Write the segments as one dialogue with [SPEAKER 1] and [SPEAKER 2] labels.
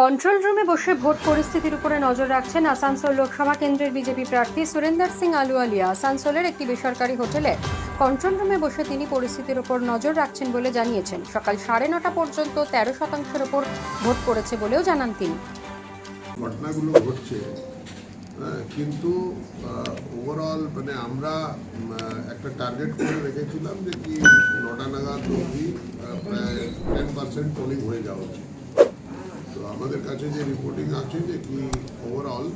[SPEAKER 1] Control রুমে বসে vote পরিস্থিতির উপরে নজর রাখছেন আসানসোল লোকসভা কেন্দ্রের বিজেপি প্রার্থী সুরেন্দর সিং আলুয়ালিয়া আসানসোলের একটি বেসরকারি হোটেলে কন্ট্রোল রুমে বসে তিনি পরিস্থিতির উপর নজর রাখছেন বলে জানিয়েছেন। সকাল সাড়ে নটা পর্যন্ত তেরো শতাংশের ওপর ভোট পড়েছে বলেও জানান তিনি।
[SPEAKER 2] ঘটনাগুলো ঘটছে কিন্তু ওভারঅল মানে আমরা একটা টার্গেট করে রেখেছিলাম যে কি নটা নাগাদ অবধি প্রায় টেন পার্সেন্ট পোলিং হয়ে যাওয়া উচিত। আমাদের কাছে যে রিপোর্টিং আছে যে কি ওভারঅল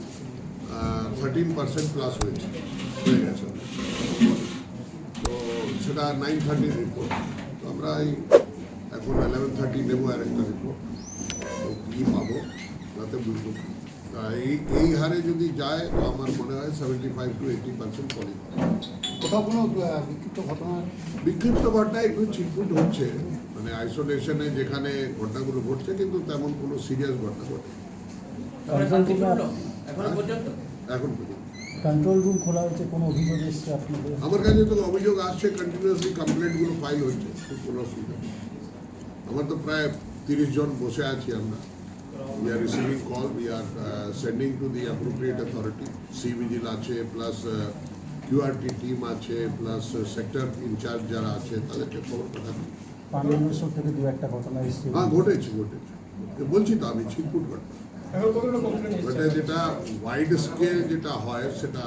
[SPEAKER 2] থার্টিন পার্সেন্ট প্লাস হয়েছে, হয়ে গেছে তো সেটা নাইন থার্টির রিপোর্ট তো আমরা এই এখন ইলেভেন থার্টি নেব আর একটা রিপোর্ট তো কী পাবো, তাতে বুঝব। এই এই হারে যদি যায়, তো আমার মনে হয় seventy five to eighty percent polling
[SPEAKER 3] কোথাও কোনো বিক্ষিপ্ত ঘটনা?
[SPEAKER 2] বিক্ষিপ্ত ঘটনা একটু ছিটপুট হচ্ছে। মানে আইসোলেশনে যেখানে ঘটনাগুলো ঘটছে কিন্তু তেমন কোনো সিরিয়াস ঘটনা ঘটে
[SPEAKER 4] এখন
[SPEAKER 3] কন্ট্রোল রুম খোলা হয়েছে কোনো অভিযোগ এসছে আপনাদের?
[SPEAKER 2] আমার কাছে তো অভিযোগ আসছে কন্টিনিউয়াসলি কমপ্লেন্টগুলো ফাইল হচ্ছে কোনো অসুবিধা নেই। আমার তো প্রায় তিরিশ জন বসে আছি আমরা। We are receiving call we are sending to the appropriate authority C vigil আছে প্লাস কিউআরটি টিম আছে প্লাস সেক্টর ইনচার্জ যারা আছে তাদেরকে খবর পাঠানো
[SPEAKER 3] পাণ্ডবেশ্বর থেকে দু একটা ঘটনা এসছে।
[SPEAKER 2] হ্যাঁ ঘটেছে ঘটেছে। বলছি তো আমি ছিটপুট ঘটনা। ওটা যেটা ওয়াইড স্কেল যেটা হয় সেটা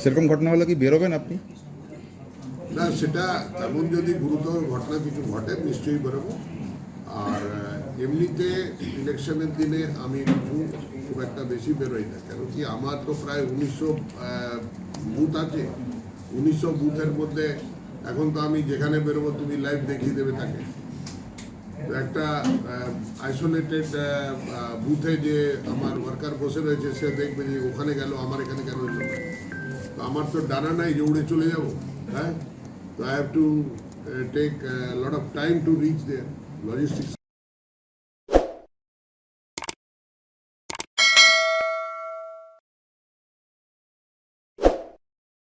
[SPEAKER 5] সেরকম ঘটনা হলে কি বেরোবেন আপনি?
[SPEAKER 2] না সেটা তেমন যদি গুরুতর ঘটনা কিছু ঘটে নিশ্চয়ই বেরোবো। আর এমনিতে ইলেকশনের দিনে আমি কিছু খুব একটা বেশি বেরোই না। কেন কি আমার তো প্রায় উনিশশো বুথ আছে। উনিশশো বুথের মধ্যে এখন তো আমি যেখানে বেরোবো, তুমি লাইভ দেখিয়ে দেবে তাকে। একটা আইসোলেটেড বুথে যে আমার ওয়ার্কার বসে রয়েছে, সে দেখবে যে ওখানে গেল, আমার এখানে কেন এলো তো আমার তো ডানা নাই যে উড়ে চলে যাব হ্যাঁ? তো I have to take lot of time to reach their logistics